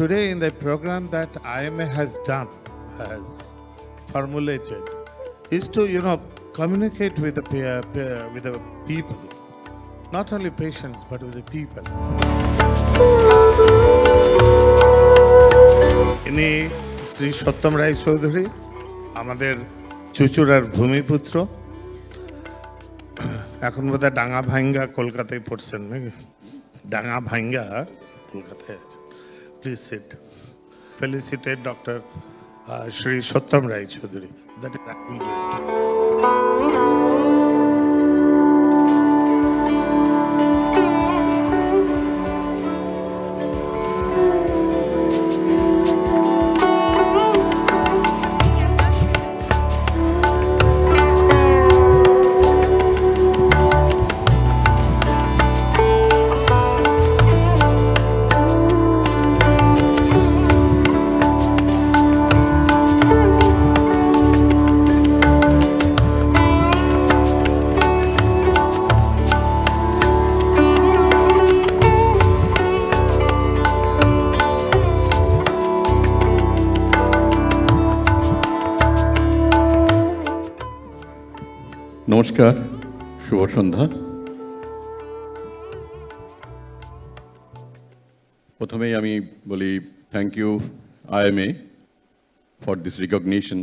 today in the program that IMA has done, has formulated, is to you know communicate with the pe- pe- with the people, not only patients but with the people. ইনি শ্রী সত্যম রায় চৌধুরী আমাদের চুচুড়ার ভূমিপুত্র এখন বোধহয় ডাঙ্গা ভাঙ্গা কলকাতায় পড়ছেন নাকি ডাঙ্গা ভাঙ্গা কলকাতায় আছে please sit felicitated doctor Shri Satyam Roy Chowdhury that is নমস্কার, শুভ সন্ধ্যা। প্রথমেই আমি বলি thank you IMA for this recognition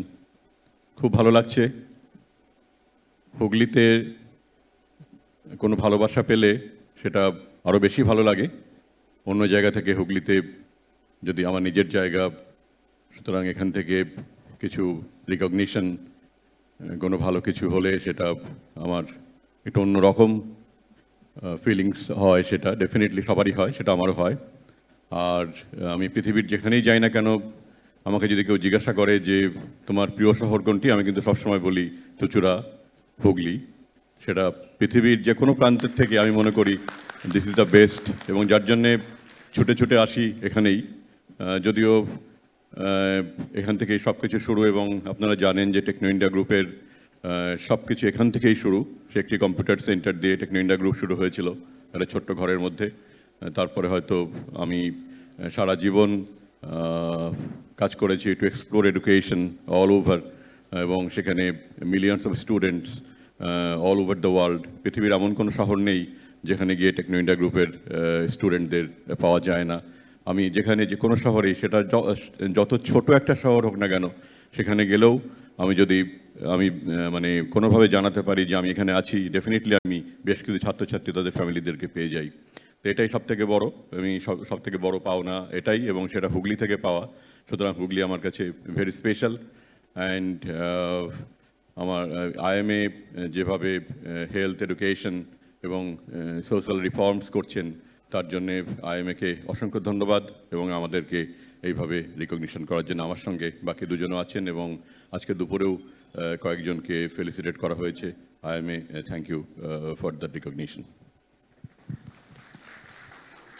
খুব ভালো লাগছে। হুগলিতে কোনো ভালোবাসা পেলে সেটা আরও বেশি ভালো লাগে। অন্য জায়গা থেকে হুগলিতে যদি আমার নিজের জায়গা, সুতরাং এখান থেকে কিছু রিকগনিশন কোনো ভালো কিছু হলে সেটা আমার একটু অন্যরকম ফিলিংস হয় সেটা ডেফিনেটলি সবারই হয়, সেটা আমারও হয়। আর আমি পৃথিবীর যেখানেই যাই না কেন, আমাকে যদি কেউ জিজ্ঞাসা করে যে, তোমার প্রিয় শহর কোনটি আমি কিন্তু সবসময় বলি চুচুড়া হুগলি। সেটা পৃথিবীর যে কোনো প্রান্তের থেকে আমি মনে করি দিস ইজ দ্য বেস্ট এবং যার জন্যে ছুটে ছুটে আসি এখানেই। যদিও এখান থেকেই সব কিছু শুরু এবং আপনারা জানেন যে টেকনো ইন্ডিয়া গ্রুপের সব কিছু এখান থেকেই শুরু। সে একটি কম্পিউটার সেন্টার দিয়ে টেকনো ইন্ডিয়া গ্রুপ শুরু হয়েছিল, একটা ছোট্ট ঘরের মধ্যে। তারপরে হয়তো আমি সারা জীবন কাজ করেছি to explore education all over এবং সেখানে millions of students all over the world পৃথিবীর এমন কোনো শহর নেই যেখানে গিয়ে টেকনো ইন্ডিয়া গ্রুপের স্টুডেন্টদের পাওয়া যায় না। আমি যেখানে যে কোনো শহরেই সেটা যত ছোট একটা শহর হোক না কেন, সেখানে গেলেও আমি যদি, আমি মানে কোনোভাবে জানাতে পারি যে আমি এখানে আছি ডেফিনেটলি আমি বেশ কিছু ছাত্রছাত্রী তাদের ফ্যামিলিদেরকে পেয়ে যাই। তো এটাই সব থেকে বড়, আমি সব থেকে বড় পাওনা এটাই এবং সেটা হুগলি থেকে পাওয়া। সুতরাং হুগলি আমার কাছে ভেরি স্পেশাল অ্যান্ড আমার আইএমএ যেভাবে হেলথ এডুকেশন এবং সোশ্যাল রিফর্মস করছেন তার জন্যে আইএমএকে অসংখ্য ধন্যবাদ এবং আমাদেরকে এইভাবে রিকগনিশন করার জন্য আমার সঙ্গে বাকি দুজনও আছেন এবং আজকে দুপুরেও কয়েকজনকে ফেলিসিটেট করা হয়েছে। IMA thank you for the recognition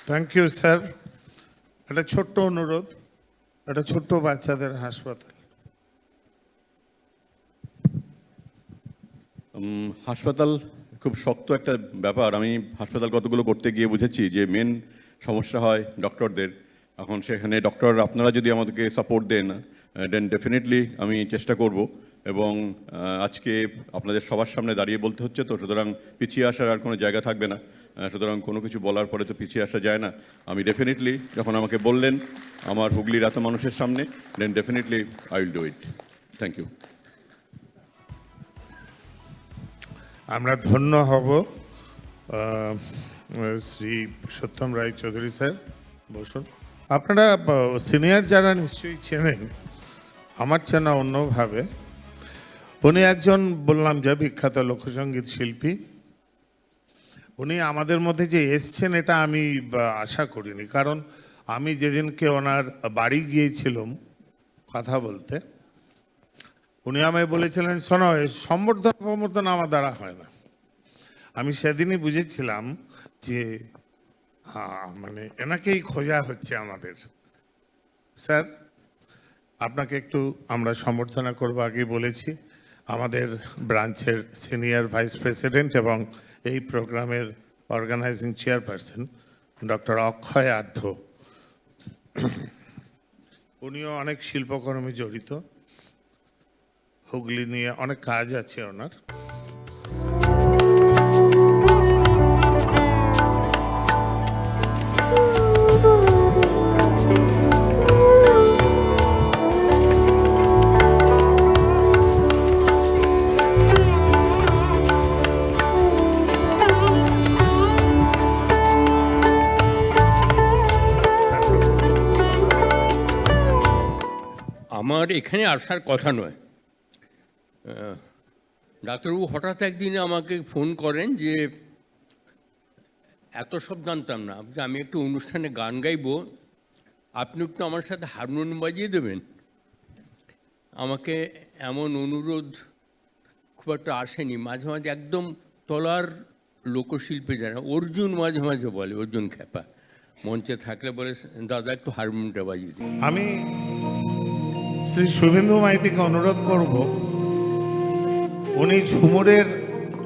thank you sir একটা ছোট্ট অনুরোধ একটা ছোট্ট বাচ্চাদের হাসপাতাল। হাসপাতাল খুব শক্ত একটা ব্যাপার। আমি হাসপাতাল কতগুলো করতে গিয়ে বুঝেছি যে মেন সমস্যা হয় ডক্টরদের এখন সেখানে ডক্টর আপনারা যদি আমাদেরকে সাপোর্ট দেন দেন ডেফিনেটলি আমি চেষ্টা করব। এবং আজকে আপনাদের সবার সামনে দাঁড়িয়ে বলতে হচ্ছে তো, সুতরাং পিছিয়ে আসার আর কোনো জায়গা থাকবে না। সুতরাং কোনো কিছু বলার পরে তো পিছিয়ে আসা যায় না। আমি ডেফিনেটলি যখন আমাকে বললেন আমার হুগলির এত মানুষের সামনে then definitely I will do it thank you আমরা ধন্য হব শ্রী সত্যম রায় চৌধুরী স্যার, বসুন। আপনারা সিনিয়র যারা নিশ্চয়ই চেনেন, আমার চেনা অন্যভাবে উনি একজন বললাম যে বিখ্যাত লোকসঙ্গীত শিল্পী। উনি আমাদের মধ্যে যে এসছেন, এটা আমি আশা করিনি। কারণ আমি যেদিনকে ওনার বাড়ি গিয়েছিলাম, কথা বলতে উনি আমায় বলেছিলেন, শোনো সম্বর্ধনা প্রমর্ধনা আমার দ্বারা হয় না। আমি সেদিনই বুঝেছিলাম যে মানে এনাকেই খোঁজা হচ্ছে আমাদের। স্যার, আপনাকে একটু আমরা সম্বর্ধনা করব আগে বলেছি, আমাদের ব্রাঞ্চের সিনিয়র ভাইস প্রেসিডেন্ট এবং এই প্রোগ্রামের organizing chairperson, doctor Akshay Adhya. উনিও অনেক শিল্পকর্মে জড়িত। হুগলি নিয়ে অনেক কাজ আছে ওনার। আমার এখানে আসার কথা নয়। ডাক্তারবাবু, হঠাৎ একদিন আমাকে ফোন করেন যে, এত সব জানতাম না, যে আমি একটু অনুষ্ঠানে গান গাইবো, আপনি একটু আমার সাথে হারমোনিয়াম বাজিয়ে দেবেন? আমাকে এমন অনুরোধ খুব একটা আসেনি। মাঝে মাঝে একদম তলার লোকশিল্পে যারা অর্জুন মাঝে মাঝে বলে, অর্জুন খ্যাপা। মঞ্চে থাকলে বলে, দাদা, একটু হারমোনিয়ামটা বাজিয়ে দিন। আমি শ্রী শুভেন্দু মাইতিকে অনুরোধ করব উনি ঝুমুরের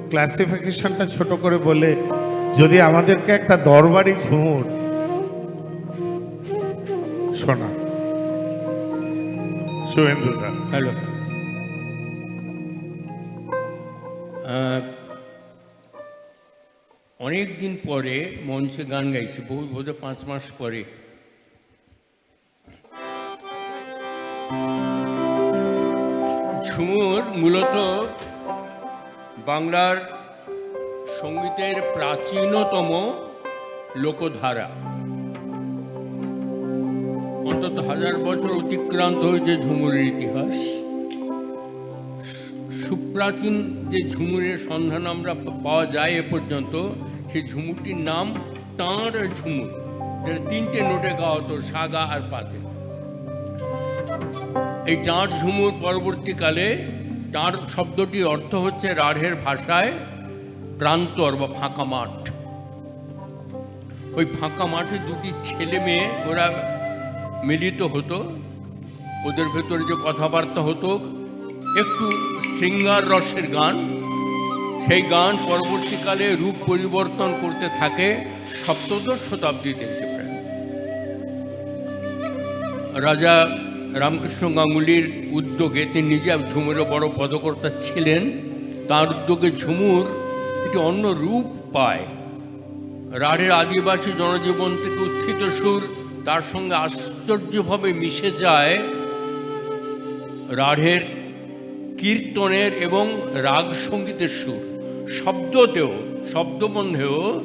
ক্লাসিফিকেশনটা ছোট করে বলে, যদি আমাদেরকে একটা দরবারি ঝুমুর শোনা। হ্যালো। অনেক দিন পরে মঞ্চে গান গাইছি, বহু বোধহয় পাঁচ মাস পরে। ঝুমুর মূলত বাংলার সঙ্গীতের প্রাচীনতম লোকধারা। অন্তত হাজার বছর অতিক্রান্ত হয়েছে ঝুমুরের ইতিহাস। সুপ্রাচীন যে ঝুমুরের সন্ধান আমরা পাওয়া যায় এ পর্যন্ত, সেই ঝুমুরটির নাম তাঁর ঝুমুর। তিনটে নোটে গাওয়া হতো, সাগা আর পাতে। এই টাঁট ঝুমুর পরবর্তীকালে টাঁট শব্দটির অর্থ হচ্ছে রাঢ়ের ভাষায় প্রান্তর বা ফাঁকা মাঠ। ওই ফাঁকা মাঠে দুটি ছেলে মেয়ে, ওরা মিলিত হতো। ওদের ভেতরে যে কথাবার্তা হতো, একটু শৃঙ্গার রসের গান। সেই গান পরবর্তীকালে রূপ পরিবর্তন করতে থাকে সপ্তদশ শতাব্দীতে এসে প্রায় রাজা রামকৃষ্ণ গাঙ্গুলির উদ্যোগে তিনি নিজে ঝুমুরে বড় পদকর্তা ছিলেন, তার উদ্যোগে ঝুমুর একটি অন্য রূপ পায়। রাঢ়ের আদিবাসী জনজীবন থেকে উত্থিত সুর তার সঙ্গে আশ্চর্যভাবে মিশে যায়। রাঢ়ের কীর্তনের এবং রাগ সঙ্গীতের সুর, শব্দতেও, শব্দবন্ধেও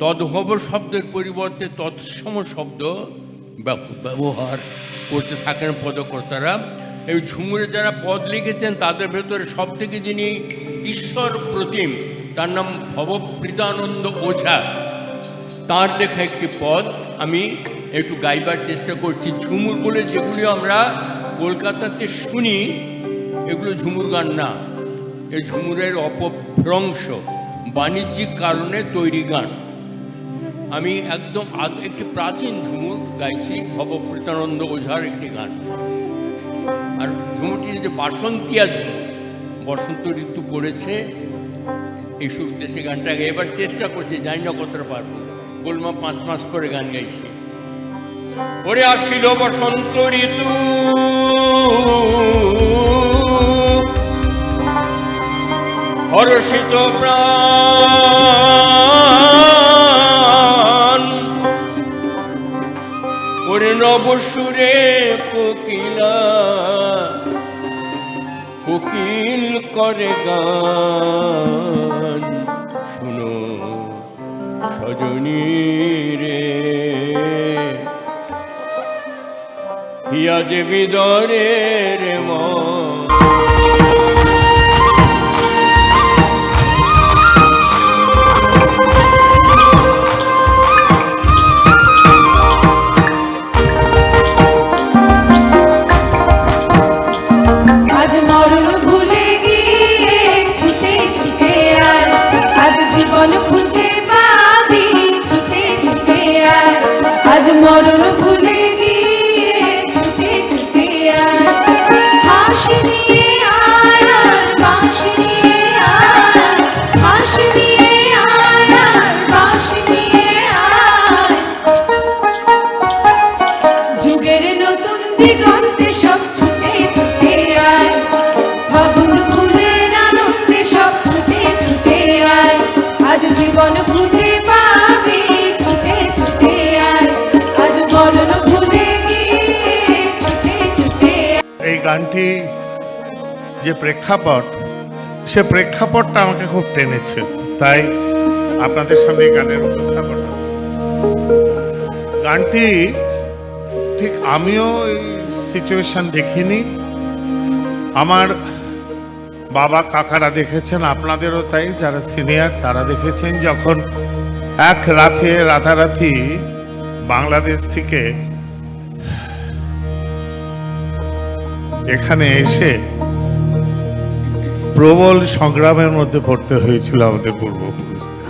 তদ্ভব শব্দের পরিবর্তে তৎসম শব্দ ব্যব- ব্যবহার করতে থাকেন পদকর্তারা। এই ঝুমুরে যারা পদ লিখেছেন, তাদের ভেতরে সব থেকে যিনি ঈশ্বর প্রতিম, তার নাম ভবপ্রীতানন্দ ওঝা। তার লেখা একটি পদ, আমি একটু গাইবার চেষ্টা করছি। ঝুমুর বলে যেগুলি আমরা কলকাতাতে শুনি, এগুলো ঝুমুর গান না। এই ঝুমুরের অপভ্রংশ, বাণিজ্যিক কারণে তৈরি গান। আমি একদম একটি প্রাচীন ঝুমুর গাইছি ভবপ্রীতানন্দ ওঝার একটি গান। আর ঝুমুরটির যে বাসন্তী আছে, বসন্ত ঋতু পড়েছে এইসব উদ্দেশ্যে গানটা গাই। এবার চেষ্টা করছি, জানি না কতটা পারব। গোলমা পাঁচ মাস পরে গান গাইছি। ওরে আসিল বসন্ত ঋতু। হরষিত প্রাণ। ওরে নবসুরে কোকিলা কোকিল করে গান। শুনো সজনী রে হিয়া যে রে মন। গানটি যে প্রেক্ষাপট, সে প্রেক্ষাপটটা আমাকে খুব টেনেছে। তাই আপনাদের সামনে গানের উপস্থাপন। গানটি ঠিক আমিও এই সিচুয়েশন দেখিনি। আমার বাবা কাকারা দেখেছেন, আপনাদেরও তাই, যারা সিনিয়র তারা দেখেছেন, যখন এক রাতে রাতারাতি বাংলাদেশ থেকে এখানে এসে প্রবল সংগ্রামের মধ্যে পড়তে হয়েছিল আমাদের পূর্বপুরুষদের।